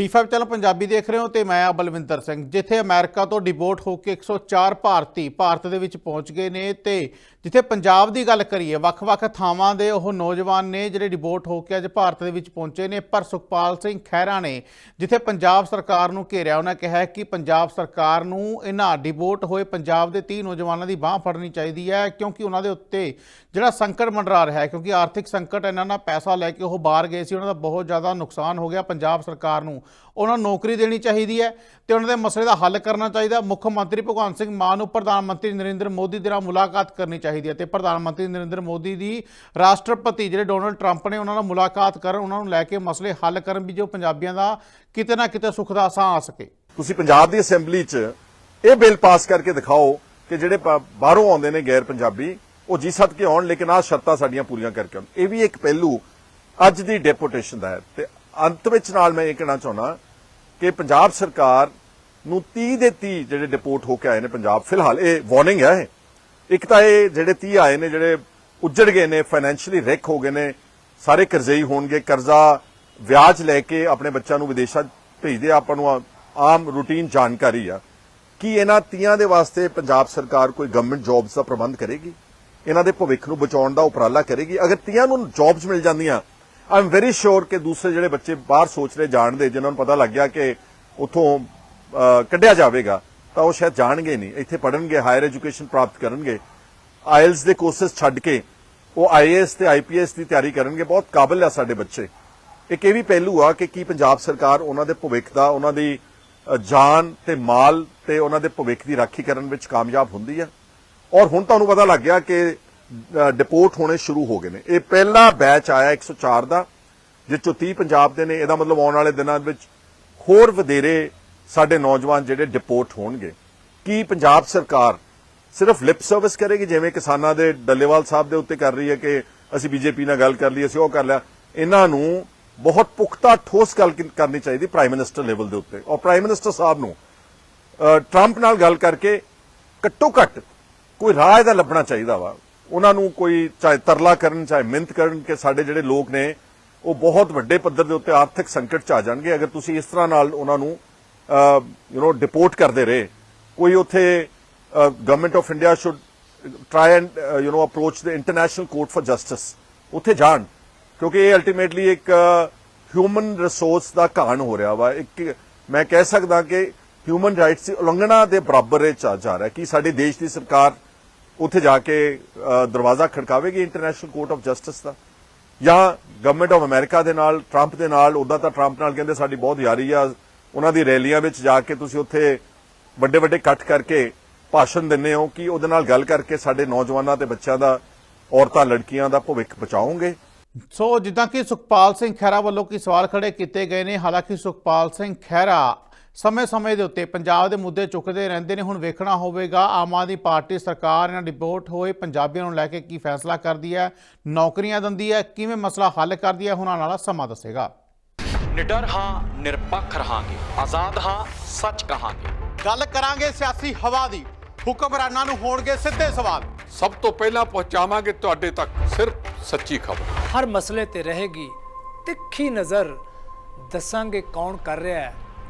D5 channel Punjabi ਦੇਖ ਰਹੇ ਹੋ ਤੇ ਮੈਂ ਆ ਬਲਵਿੰਦਰ ਸਿੰਘ, ਜਿੱਥੇ ਅਮਰੀਕਾ ਤੋਂ ਡਿਪੋਰਟ ਹੋ ਕੇ 104 ਭਾਰਤੀ ਭਾਰਤ ਦੇ ਵਿੱਚ ਪਹੁੰਚ ਗਏ ਨੇ ਤੇ ਜਿੱਥੇ ਪੰਜਾਬ ਦੀ ਗੱਲ ਕਰੀਏ, ਵੱਖ-ਵੱਖ ਥਾਵਾਂ ਦੇ ਉਹ ਨੌਜਵਾਨ ਨੇ ਜਿਹੜੇ ਡਿਪੋਰਟ ਹੋ ਕੇ ਅੱਜ ਭਾਰਤ ਦੇ ਵਿੱਚ ਪਹੁੰਚੇ ਨੇ, ਪਰ ਸੁਖਪਾਲ ਸਿੰਘ ਖਹਿਰਾ ਨੇ ਜਿੱਥੇ ਪੰਜਾਬ ਸਰਕਾਰ ਨੂੰ ਘੇਰਿਆ, ਉਹਨਾਂ ਕਿਹਾ ਕਿ ਪੰਜਾਬ ਸਰਕਾਰ ਨੂੰ ਇਹਨਾਂ ਡਿਪੋਰਟ ਹੋਏ ਪੰਜਾਬ ਦੇ 30 ਨੌਜਵਾਨਾਂ ਦੀ ਬਾਹ ਫੜਨੀ ਚਾਹੀਦੀ ਹੈ, ਕਿਉਂਕਿ ਉਹਨਾਂ ਦੇ ਉੱਤੇ ਜਿਹੜਾ ਸੰਕਟ ਮੰਡਰਾ ਰਿਹਾ ਹੈ, ਕਿਉਂਕਿ ਆਰਥਿਕ ਸੰਕਟ ਇਹਨਾਂ ਨਾਲ ਪੈਸਾ ਲੈ ਕੇ ਉਹ ਬਾਹਰ ਗਏ ਸੀ, ਉਹਨਾਂ ਦਾ ਬਹੁਤ ਜ਼ਿਆਦਾ ਨੁਕਸਾਨ ਹੋ ਗਿਆ, ਪੰਜਾਬ ਸਰਕਾਰ ਨੂੰ ਉਹਨਾਂ ਨੂੰ ਨੌਕਰੀ ਦੇਣੀ ਚਾਹੀਦੀ ਹੈ ਤੇ ਉਹਨਾਂ ਦੇ ਮਸਲੇ ਦਾ ਹੱਲ ਕਰਨਾ ਚਾਹੀਦਾ। ਮੁੱਖ ਮੰਤਰੀ ਭਗਵੰਤ ਸਿੰਘ ਮਾਨ ਨੂੰ ਪ੍ਰਧਾਨ ਮੰਤਰੀ ਨਰਿੰਦਰ ਮੋਦੀ ਦੇ ਨਾਲ ਮੁਲਾਕਾਤ ਕਰਨੀ ਚਾਹੀਦੀ ਹੈ ਤੇ ਪ੍ਰਧਾਨ ਮੰਤਰੀ ਨਰਿੰਦਰ ਮੋਦੀ ਦੀ ਰਾਸ਼ਟਰਪਤੀ ਜਿਹੜੇ ਡੋਨਲਡ ਟਰੰਪ ਨੇ ਉਹਨਾਂ ਨਾਲ ਮੁਲਾਕਾਤ ਕਰਨ, ਉਹਨਾਂ ਨੂੰ ਲੈ ਕੇ ਮਸਲੇ ਹੱਲ ਕਰਨ ਵੀ ਜੋ ਪੰਜਾਬੀਆਂ ਦਾ ਕਿਤੇ ਨਾ ਕਿਤੇ ਸੁੱਖ ਦਾ ਸਾਹ ਆ ਸਕੇ। ਤੁਸੀਂ ਪੰਜਾਬ ਦੀ ਅਸੈਂਬਲੀ 'ਚ ਇਹ ਬਿੱਲ ਪਾਸ ਕਰਕੇ ਦਿਖਾਓ ਕਿ ਜਿਹੜੇ ਬਾਹਰੋਂ ਆਉਂਦੇ ਨੇ ਗੈਰ ਪੰਜਾਬੀ, ਉਹ ਜੀ ਸੱਦ ਕੇ ਆਉਣ, ਲੇਕਿਨ ਆਹ ਸ਼ਰਤਾਂ ਸਾਡੀਆਂ ਪੂਰੀਆਂ ਕਰਕੇ ਆਉਣ। ਇਹ ਵੀ ਇੱਕ ਪਹਿਲੂ ਅੱਜ ਦੀ ਡੈਪੂਟੇਸ਼ਨ ਦਾ ਹੈ ਤੇ ਅੰਤ ਵਿੱਚ ਨਾਲ ਮੈਂ ਇਹ ਕਹਿਣਾ ਚਾਹੁੰਦਾ ਕਿ ਪੰਜਾਬ ਸਰਕਾਰ ਨੂੰ 30 ਦੇ 30 ਜਿਹੜੇ ਡਿਪੋਰਟ ਹੋ ਕੇ ਆਏ ਨੇ ਪੰਜਾਬ ਫਿਲਹਾਲ ਇਹ ਵਾਰਨਿੰਗ ਹੈ ਇਹ। ਇੱਕ ਤਾਂ ਇਹ ਜਿਹੜੇ 30 ਆਏ ਨੇ ਜਿਹੜੇ ਉੱਜੜ ਗਏ ਨੇ ਫਾਈਨੈਂਸ਼ੀਅਲੀ ਰਿਕ ਹੋ ਗਏ ਨੇ ਸਾਰੇ ਕਰਜ਼ਈ ਹੋਣਗੇ ਕਰਜ਼ਾ ਵਿਆਜ ਲੈ ਕੇ ਆਪਣੇ ਬੱਚਿਆਂ ਨੂੰ ਵਿਦੇਸ਼ਾਂ ਭੇਜਦੇ ਆ, ਆਪਾਂ ਨੂੰ ਆਮ ਰੂਟੀਨ ਜਾਣਕਾਰੀ ਆ। ਕਿ ਇਹਨਾਂ ਤੀਆਂ ਦੇ ਵਾਸਤੇ ਪੰਜਾਬ ਸਰਕਾਰ ਕੋਈ ਗਵਰਨਮੈਂਟ ਜੌਬਸ ਦਾ ਪ੍ਰਬੰਧ ਕਰੇਗੀ? ਇਹਨਾਂ ਦੇ ਭਵਿੱਖ ਨੂੰ ਬਚਾਉਣ ਦਾ ਉਪਰਾਲਾ ਕਰੇਗੀ? ਅਗਰ ਤੀਆਂ ਨੂੰ ਜੌਬਸ ਮਿਲ ਜਾਂਦੀਆਂ ਆਈ ਐਮ ਵੈਰੀ ਸ਼ੋਰ ਕਿ ਦੂਸਰੇ ਜਿਹੜੇ ਬੱਚੇ ਬਾਹਰ ਸੋਚ ਰਹੇ ਜਾਣ ਦੇ ਜਿਨ੍ਹਾਂ ਨੂੰ ਪਤਾ ਲੱਗ ਗਿਆ ਕਿ ਉਥੋਂ ਕੱਢਿਆ ਜਾਵੇਗਾ, ਤਾਂ ਉਹ ਸ਼ਾਇਦ ਜਾਣਗੇ ਨਹੀਂ। ਇੱਥੇ ਪੜਨਗੇ ਹਾਇਰ ਐਜੂਕੇਸ਼ਨ ਪ੍ਰਾਪਤ ਕਰਨਗੇ। ਆਇਲਸ ਦੇ ਕੋਰਸਸ ਛੱਡ ਕੇ, ਉਹ ਆਈਏਐਸ ਤੇ ਆਈਪੀਐਸ ਦੀ ਤਿਆਰੀ ਕਰਨਗੇ। ਬਹੁਤ ਕਾਬਿਲ ਆ ਸਾਡੇ ਬੱਚੇ। ਇੱਕ ਇਹ ਵੀ ਪਹਿਲੂ ਆ ਕਿ ਕੀ ਪੰਜਾਬ ਸਰਕਾਰ ਉਹਨਾਂ ਦੇ ਭਵਿੱਖ ਦਾ, ਉਹਨਾਂ ਦੀ ਜਾਨ ਤੇ ਮਾਲ ਤੇ ਉਹਨਾਂ ਦੇ ਭਵਿੱਖ ਦੀ ਰਾਖੀ ਕਰਨ ਵਿੱਚ ਕਾਮਯਾਬ ਹੁੰਦੀ ਆ। ਔਰ ਹੁਣ ਤੁਹਾਨੂੰ ਪਤਾ ਲੱਗ ਗਿਆ ਕਿ ਡਿਪੋਰਟ ਹੋਣੇ ਸ਼ੁਰੂ ਹੋ ਗਏ ਨੇ। ਇਹ ਪਹਿਲਾ ਬੈਚ ਆਇਆ 104 ਦਾ ਜਿਸ ਚੋਂ 30 ਪੰਜਾਬ ਦੇ ਨੇ। ਇਹਦਾ ਮਤਲਬ ਆਉਣ ਵਾਲੇ ਦਿਨਾਂ ਵਿੱਚ ਹੋਰ ਵਧੇਰੇ ਸਾਡੇ ਨੌਜਵਾਨ ਜਿਹੜੇ ਡਿਪੋਰਟ ਹੋਣਗੇ। ਕੀ ਪੰਜਾਬ ਸਰਕਾਰ ਸਿਰਫ ਲਿਪ ਸਰਵਿਸ ਕਰੇਗੀ, ਜਿਵੇਂ ਕਿਸਾਨਾਂ ਦੇ ਡੱਲੇਵਾਲ ਸਾਹਿਬ ਦੇ ਉੱਤੇ ਕਰ ਰਹੀ ਹੈ ਕਿ ਅਸੀਂ ਬੀਜੇਪੀ ਨਾਲ ਗੱਲ ਕਰ ਲਈ, ਅਸੀਂ ਉਹ ਕਰ ਲਿਆ। ਇਹਨਾਂ ਨੂੰ ਬਹੁਤ ਪੁਖਤਾ ਠੋਸ ਗੱਲ ਕਰਨੀ ਚਾਹੀਦੀ ਪ੍ਰਾਈਮ ਮਿਨਿਸਟਰ ਲੈਵਲ ਦੇ ਉੱਤੇ। ਔਰ ਪ੍ਰਾਈਮ ਮਿਨਿਸਟਰ ਸਾਹਿਬ ਨੂੰ ਟਰੰਪ ਨਾਲ ਗੱਲ ਕਰਕੇ ਘੱਟੋ ਘੱਟ ਕੋਈ ਰਾਹ ਇਹਦਾ ਲੱਭਣਾ ਚਾਹੀਦਾ ਵਾ। ਉਹਨਾਂ ਨੂੰ ਕੋਈ ਚਾਹੇ ਤਰਲਾ ਕਰਨ, ਚਾਹੇ ਮਿਹਨਤ ਕਰਨ ਕਿ ਸਾਡੇ ਜਿਹੜੇ ਲੋਕ ਨੇ, ਉਹ ਬਹੁਤ ਵੱਡੇ ਪੱਧਰ ਦੇ ਉੱਤੇ ਆਰਥਿਕ ਸੰਕਟ ਚ ਆ ਜਾਣਗੇ। ਅਗਰ ਤੁਸੀਂ ਇਸ ਤਰ੍ਹਾਂ ਨਾਲ ਉਹਨਾਂ ਨੂੰ ਯੂ نو ਡਿਪੋਰਟ ਕਰਦੇ ਰਹੇ, ਕੋਈ ਉਥੇ government of India should try and you know approach the international court for justice ਉਥੇ ਜਾਣ, ਕਿਉਂਕਿ ਇਹ ਅਲਟੀਮੇਟਲੀ ਇੱਕ ਹਿਊਮਨ ਰਿਸੋਰਸ ਦਾ ਘਾਣ ਹੋ ਰਿਹਾ ਵਾ। ਇੱਕ, ਮੈਂ ਕਹਿ ਸਕਦਾ ਕਿ ਹਿਊਮਨ ਰਾਈਟਸ ਦੀ ਉਲੰਘਣਾ ਦੇ ਬਰਾਬਰ ਇਹ ਜਾ ਰਿਹਾ ਕਿ ਸਾਡੇ ਦੇਸ਼ ਦੀ ਸਰਕਾਰ ਉੱਥੇ ਜਾ ਕੇ ਦਰਵਾਜ਼ਾ ਖੜਕਾਵੇਗੀ ਇੰਟਰਨੈਸ਼ਨਲ ਕੋਰਟ ਆਫ ਜਸਟਿਸ ਦਾ? ਜਾਂ ਗਵਰਨਮੈਂਟ ਆਫ ਅਮਰੀਕਾ ਦੇ ਨਾਲ ਟਰੰਪ ਦੇ ਨਾਲ ਉਦਾਂ ਤਾਂ ਟਰੰਪ ਨਾਲ ਕਹਿੰਦੇ ਸਾਡੀ ਬਹੁਤ ਯਾਰੀ ਆ, ਉਹਨਾਂ ਦੀ ਰੈਲੀਆਂ ਵਿੱਚ ਜਾ ਕੇ ਤੁਸੀਂ ਉੱਥੇ ਵੱਡੇ ਵੱਡੇ ਇਕੱਠ ਕਰਕੇ ਭਾਸ਼ਣ ਦਿੰਦੇ ਹੋ ਕਿ ਉਹਦੇ ਨਾਲ ਗੱਲ ਕਰਕੇ ਸਾਡੇ ਨੌਜਵਾਨਾਂ ਤੇ ਬੱਚਿਆਂ ਦਾ, ਔਰਤਾਂ, ਲੜਕੀਆਂ ਦਾ ਭਵਿੱਖ ਬਚਾਓਗੇ? ਸੋ ਜਿੱਦਾਂ ਕਿ ਸੁਖਪਾਲ ਸਿੰਘ ਖਹਿਰਾ ਵੱਲੋਂ ਕੀ ਸਵਾਲ ਖੜੇ ਕੀਤੇ ਗਏ ਨੇ, ਹਾਲਾਂਕਿ ਸੁਖਪਾਲ ਸਿੰਘ ਖਹਿਰਾ ਸਮੇਂ-ਸਮੇਂ ਦੇ ਉੱਤੇ ਪੰਜਾਬ ਦੇ ਮੁੱਦੇ ਚੁੱਕਦੇ ਰਹਿੰਦੇ ਨੇ। ਹੁਣ ਵੇਖਣਾ ਹੋਵੇਗਾ ਆਮ ਆਦਮੀ ਪਾਰਟੀ ਸਰਕਾਰ ਇਹਨਾਂ ਡਿਪੋਰਟ ਹੋਏ ਪੰਜਾਬੀਆਂ ਨੂੰ ਲੈ ਕੇ ਕੀ ਫੈਸਲਾ ਕਰਦੀ ਹੈ ਨੌਕਰੀਆਂ ਦਿੰਦੀ ਹੈ ਕਿਵੇਂ ਮਸਲਾ ਹੱਲ ਕਰਦੀ ਹੈ ਹੁਣ ਵਾਲਾ ਸਮਾਂ ਦੱਸੇਗਾ। ਨਿਡਰ ਹਾਂ ਨਿਰਪੱਖ ਰਹਾਂਗੇ। ਆਜ਼ਾਦ ਹਾਂ ਸੱਚ ਕਹਾਂਗੇ। ਗੱਲ ਕਰਾਂਗੇ ਸਿਆਸੀ ਹਵਾ ਦੀ। ਹੁਕਮਰਾਨਾਂ ਨੂੰ ਹੋਣਗੇ ਸਿੱਧੇ ਸਵਾਲ। ਸਭ ਤੋਂ ਪਹਿਲਾਂ ਪਹੁੰਚਾਵਾਂਗੇ ਤੁਹਾਡੇ ਤੱਕ ਸਿਰਫ ਸੱਚੀ ਖਬਰ। ਹਰ ਮਸਲੇ ਤੇ ਰਹੇਗੀ ਤਿੱਖੀ ਨਜ਼ਰ। ਦੱਸਾਂਗੇ ਕੌਣ ਕਰ ਰਿਹਾ ਹੈ।